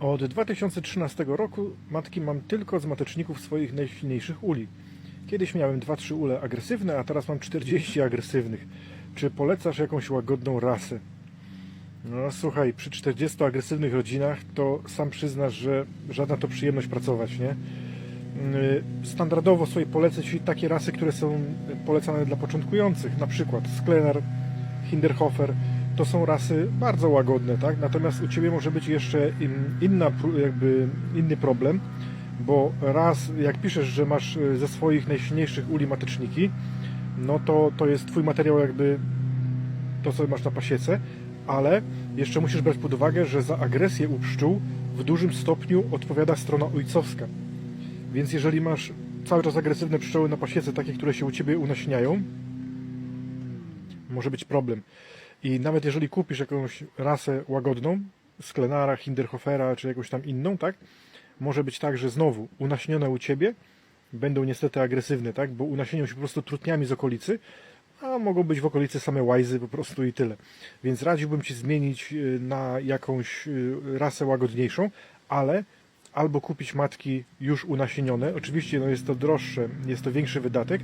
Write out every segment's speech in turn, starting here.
Od 2013 roku matki mam tylko z mateczników swoich najsilniejszych uli. Kiedyś miałem 2-3 ule agresywne, a teraz mam 40 agresywnych. Czy polecasz jakąś łagodną rasę? No słuchaj, przy 40 agresywnych rodzinach to sam przyznasz, że żadna to przyjemność pracować, nie? Yy, Standardowo sobie polecę Ci takie rasy, które są polecane dla początkujących, na przykład Sklenar, Hinderhofer, to są rasy bardzo łagodne, tak? Natomiast u Ciebie może być jeszcze in- inna, jakby inny problem, bo raz, jak piszesz, że masz y, ze swoich najsilniejszych uli mateczniki, no to to jest Twój materiał jakby to, co masz na pasiece, ale jeszcze musisz brać pod uwagę, że za agresję u pszczół w dużym stopniu odpowiada strona ojcowska. Więc jeżeli masz cały czas agresywne pszczoły na pasiece, takie, które się u Ciebie unaśniają, może być problem. I nawet jeżeli kupisz jakąś rasę łagodną, Sklenara, Hinderhofera czy jakąś tam inną, tak? Może być tak, że znowu unaśnione u Ciebie będą niestety agresywne, tak? Bo unasienią się po prostu trutniami z okolicy, a mogą być w okolicy same łajzy po prostu i tyle. Więc radziłbym Ci zmienić y, na jakąś y, rasę łagodniejszą, ale albo kupić matki już unasienione, oczywiście no jest to droższe, jest to większy wydatek,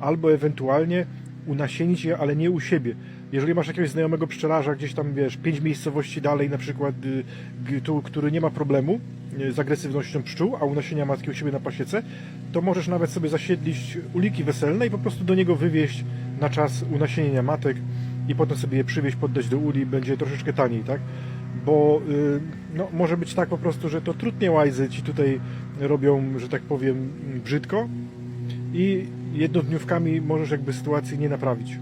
albo ewentualnie unasienić je, ale nie u siebie. Jeżeli masz jakiegoś znajomego pszczelarza gdzieś tam, wiesz, pięć miejscowości dalej, na przykład, y, tu, który nie ma problemu y, z agresywnością pszczół, a unasienia matki u siebie na pasiece, to możesz nawet sobie zasiedlić uliki weselne i po prostu do niego wywieźć na czas unasienienia matek i potem sobie je przywieźć, poddać do uli, będzie troszeczkę taniej, tak? Bo y, no, może być tak po prostu, że to trudnie łajzy ci tutaj robią, że tak powiem, brzydko i jednodniówkami możesz jakby sytuacji nie naprawić.